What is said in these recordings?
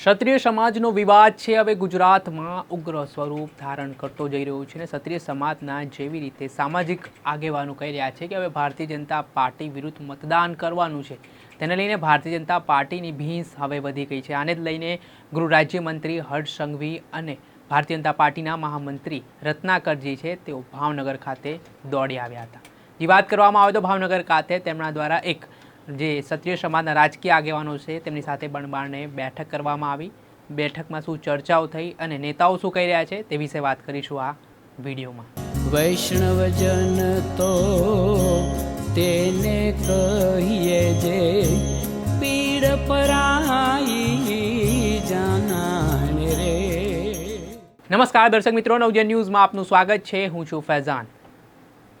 ક્ષત્રિય સમાજનો વિવાદ છે. હવે ગુજરાતમાં ઉગ્ર સ્વરૂપ ધારણ કરતો જઈ રહ્યો છે અને ક્ષત્રિય સમાજના જેવી રીતે સામાજિક આગેવાનો કહી રહ્યા છે કે હવે ભારતીય જનતા પાર્ટી વિરુદ્ધ મતદાન કરવાનું છે. તેને લઈને ભારતીય જનતા પાર્ટીની ભીંસ હવે વધી ગઈ છે. આને જ લઈને ગૃહ રાજ્યમંત્રી હર્ષ સંઘવી અને ભારતીય જનતા પાર્ટીના મહામંત્રી રત્નાકરજી છે તેઓ ભાવનગર ખાતે દોડી આવ્યા હતા. જે વાત કરવામાં આવે તો ભાવનગર ખાતે તેમના દ્વારા એક જે ક્ષત્રિય સમાજના રાજકીય આગેવાનો છે તેમની સાથે બણબાણે બેઠક કરવામાં આવી. બેઠકમાં શું ચર્ચાઓ થઈ અને નેતાઓ શું કહી રહ્યા છે તે વિશે વાત કરીશું આ વિડીયોમાં. વૈષ્ણવજન તો તેને કહીએ જે પીડ પરાઈ જાનાને રે. નમસ્કાર દર્શક મિત્રો નવજન ન્યૂઝમાં આપનું સ્વાગત છે. હું છું ફૈઝાન.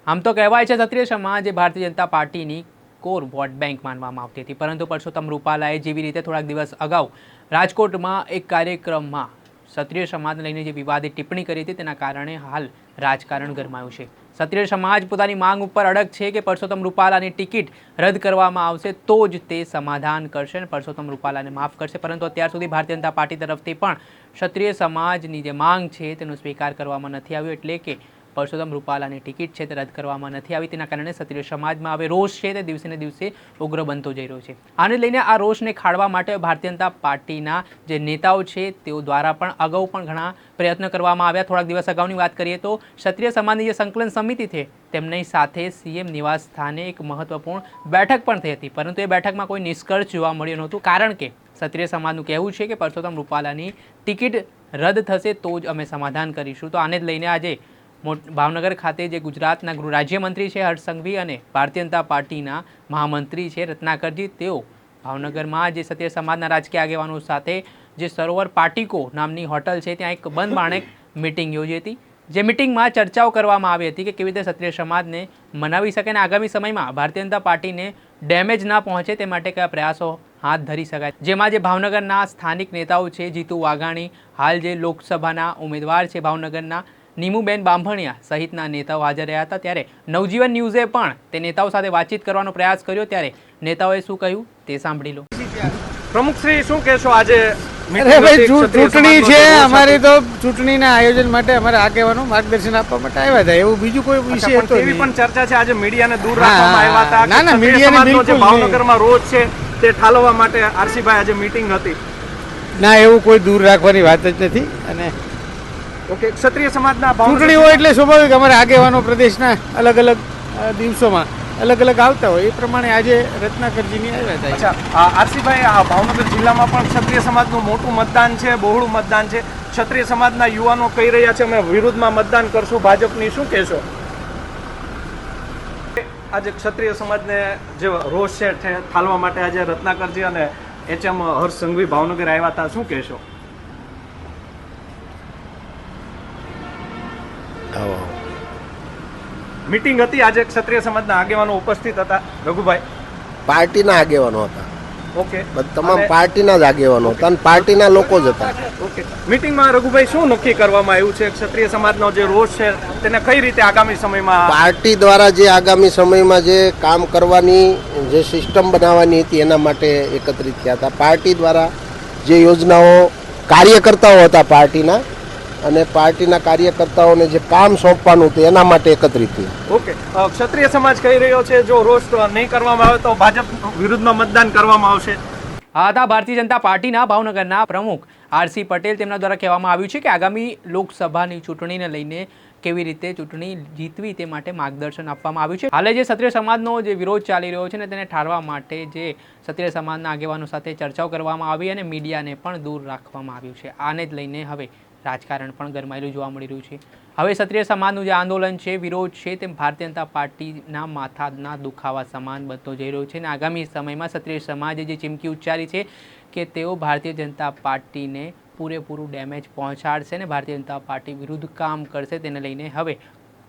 આમ તો કહેવાય છે ક્ષત્રિય સમાજ એ ભારતીય જનતા પાર્ટીની કોર વોટ બેંક માનવામાં આવતી હતી. પરંતુ પરસોત્તમ રૂપાલાએ જેવી રીતે થોડાક દિવસ અગાઉ રાજકોટમાં એક કાર્યક્રમમાં ક્ષત્રિય સમાજને લઈને જે વિવાદિત ટિપ્પણી કરી હતી, તેના કારણે હાલ રાજકારણ ગરમાયું છે. ક્ષત્રિય સમાજ પોતાની માંગ ઉપર અડગ છે કે પરસોત્તમ રૂપાલાની ટિકિટ રદ કરવામાં આવશે તો જ તે સમાધાન કરશે અને પરસોત્તમ રૂપાલાને માફ કરશે. પરંતુ અત્યાર સુધી ભારતીય જનતા પાર્ટી તરફથી પણ ક્ષત્રિય સમાજની જે માંગ છે, તેનો સ્વીકાર કરવામાં નથી આવ્યો. એટલે કે પરસોત્તમ રૂપાલાની ટિકિટ છે તે રદ કરવામાં નથી આવી. તેના કારણે ક્ષત્રિય સમાજમાં હવે રોષ છે તે દિવસે ને દિવસે ઉગ્ર બનતો જઈ રહ્યો છે. આને લઈને આ રોષને ખાળવા માટે ભારતીય જનતા પાર્ટીના જે નેતાઓ છે તેઓ દ્વારા પણ અગાઉ પણ ઘણા પ્રયત્ન કરવામાં આવ્યા. થોડાક દિવસ અગાઉની વાત કરીએ તો ક્ષત્રિય સમાજની જે સંકલન સમિતિ છે તેમની સાથે સીએમ નિવાસ સ્થાને એક મહત્વપૂર્ણ બેઠક પણ થઈ હતી. પરંતુ એ બેઠકમાં કોઈ નિષ્કર્ષ જોવા મળ્યો નહોતું. કારણ કે ક્ષત્રિય સમાજનું કહેવું છે કે પરસોત્તમ રૂપાલાની ટિકિટ રદ થશે તો જ અમે સમાધાન કરીશું. તો આને જ લઈને આજે ભાવનગર ખાતે જે ગુજરાતના ગૃહ રાજ્યમંત્રી છે હર્ષ સંઘવી અને ભારતીય જનતા પાર્ટીના મહામંત્રી છે રત્નાકરજી, તેઓ ભાવનગરમાં જે સત્ય સમાજના રાજકીય આગેવાનો સાથે જે સરોવર પાર્ટીકો નામની હોટલ છે, ત્યાં એક બંધ બાણે મિટિંગ યોજી હતી. જે મિટિંગમાં ચર્ચાઓ કરવામાં આવી હતી કે કેવી રીતે ક્ષત્રિય સમાજને મનાવી શકે અને આગામી સમયમાં ભારતીય જનતા પાર્ટીને ડેમેજ ના પહોંચે તે માટે કયા પ્રયાસો હાથ ધરી શકાય. જેમાં જે ભાવનગરના સ્થાનિક નેતાઓ છે, જીતુ વાઘાણી, હાલ જે લોકસભાના ઉમેદવાર છે ભાવનગરના નીમુબેન બાંભણિયા સહિતના નેતાઓ હાજર રહ્યા હતા. ત્યારે નવજીવન ન્યૂઝે પણ તે નેતાઓ સાથે વાતચીત કરવાનો પ્રયાસ કર્યો. ત્યારે નેતાઓએ શું કહ્યું તે સાંભળી લો. પ્રમુખ શ્રી શું કહેશો આજે? અરે ભાઈ ચૂંટણી છે. અમારી તો ચૂંટણીના આયોજન માટે અમારે આગેવાનો માર્ગદર્શન આપવા માટે આવ્યા હતા. એવું બીજું કોઈ વિષય હતો એવી પણ ચર્ચા છે. આજે મીડિયાને દૂર રાખવામાં આવ્યા હતા ના, ના, મીડિયાને બિલકુલ ભાવનગરમાં રોજ છે તે ઠાલવવા માટે આરસીભાઈ આજે મીટિંગ હતી. ના એવું કોઈ દૂર રાખવાની વાત જ નથી. અને ઓકે ક્ષત્રિય સમાજના ચૂંટણી હોય એટલે સ્વાભાવિક અમારે આગેવાનો પ્રદેશના અલગ અલગ દિવસોમાં અલગ અલગ આવતા હોય. એ પ્રમાણે આજે રત્નાકરજીની આવ્યા હતા. આરસીભાઈ આ ભાવનગર જિલ્લામાં પણ ક્ષત્રિય સમાજનું મોટું મતદાન છે બહોળું મતદાન છે. ક્ષત્રિય સમાજના યુવાનો કહી રહ્યા છે અમે વિરુદ્ધમાં મતદાન કરશું. ભાજપની શું કહેશો? આજે ક્ષત્રિય સમાજને જે રોષ છે ઠાલવા માટે આજે રત્નાકરજી અને એચએમ હર્ષ સંઘવી ભાવનગર આવ્યા હતા. શું કહેશો? મીટિંગ હતી. આજે ક્ષત્રિય સમાજના આગેવાનો ઉપસ્થિત હતા. રઘુભાઈ. પાર્ટીના આગેવાનો હતા. ઓકે. તમામ પાર્ટીના જ આગેવાનો હતા અને પાર્ટીના લોકો જ હતા. ઓકે. મીટિંગમાં રઘુભાઈ શું નક્કી કરવામાં આવ્યું છે? ક્ષત્રિય સમાજનો જે રોષ છે તેને કઈ રીતે આગામી સમયમાં પાર્ટી દ્વારા જે આગામી સમયમાં જે કામ કરવાની જે સિસ્ટમ બનાવવાની હતી એના માટે એકત્રિત થયા હતા. પાર્ટી દ્વારા જે યોજનાઓ કાર્યકર્તાઓ હતા પાર્ટીના અને પાર્ટીના કાર્યકર્તાઓને જે કામ સોંપવાનું હતું એના માટે એકત્રિત થયું. ઓકે. ક્ષત્રિય સમાજ કહી રહ્યો છે જો રોષ નહીં કરવામાં આવે તો ભાજપ વિરુદ્ધમાં મતદાન કરવામાં આવશે. આ હતા ભારતીય જનતા પાર્ટીના ભાવનગરના પ્રમુખ આરસી પટેલ તેમના દ્વારા કહેવામાં આવ્યું છે કે આગામી લોકસભાની ચૂંટણીને લઈને કેવી રીતે ચૂંટણી જીતવી તે માટે માર્ગદર્શન આપવામાં આવ્યું છે. હાલે જે ક્ષત્રિય સમાજનો જે વિરોધ ચાલી રહ્યો છે ને તેને ઠારવા માટે જે ક્ષત્રિય સમાજના આગેવાનો સાથે ચર્ચાઓ કરવામાં આવી અને મીડિયાને પણ દૂર રાખવામાં આવ્યું છે. આને જ લઈને હવે રાજકારણ પણ ગરમાયેલું જોવા મળી રહ્યું છે. હવે ક્ષત્રિય સમાજનું જે આંદોલન છે, વિરોધ છે તે ભારતીય જનતા પાર્ટીના માથાના દુખાવા સમાન બનતો જઈ રહ્યો છે અને આગામી સમયમાં ક્ષત્રિય સમાજે જે ચીમકી ઉચ્ચારી છે કે તેઓ ભારતીય જનતા પાર્ટીને પૂરેપૂરું ડેમેજ પહોંચાડશે અને ભારતીય જનતા પાર્ટી વિરુદ્ધ કામ કરશે તેને લઈને હવે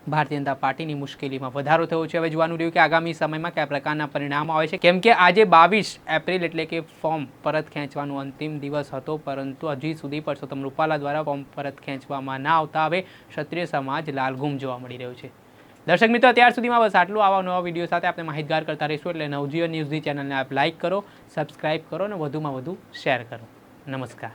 ભારતીય જનતા પાર્ટીની મુશ્કેલીમાં વધારો થયો છે. હવે જોવાનું રહ્યું કે આગામી સમયમાં કયા પ્રકારના પરિણામો આવે છે. કેમ કે આજે બાવીસ એપ્રિલ એટલે કે ફોર્મ પરત ખેંચવાનો અંતિમ દિવસ હતો, પરંતુ હજી સુધી પરસોત્તમ રૂપાલા દ્વારા ફોર્મ પરત ખેંચવામાં ના આવતા હવે ક્ષત્રિય સમાજ લાલઘૂમ જોવા મળી રહ્યો છે. દર્શક મિત્રો, અત્યાર સુધીમાં બસ આટલું. આવા નવા વીડિયો સાથે આપણે માહિતગાર કરતા રહીશું એટલે નવજીવન ન્યૂઝની ચેનલને આપ લાઇક કરો, સબસ્ક્રાઇબ કરો અને વધુમાં વધુ શેર કરો. નમસ્કાર.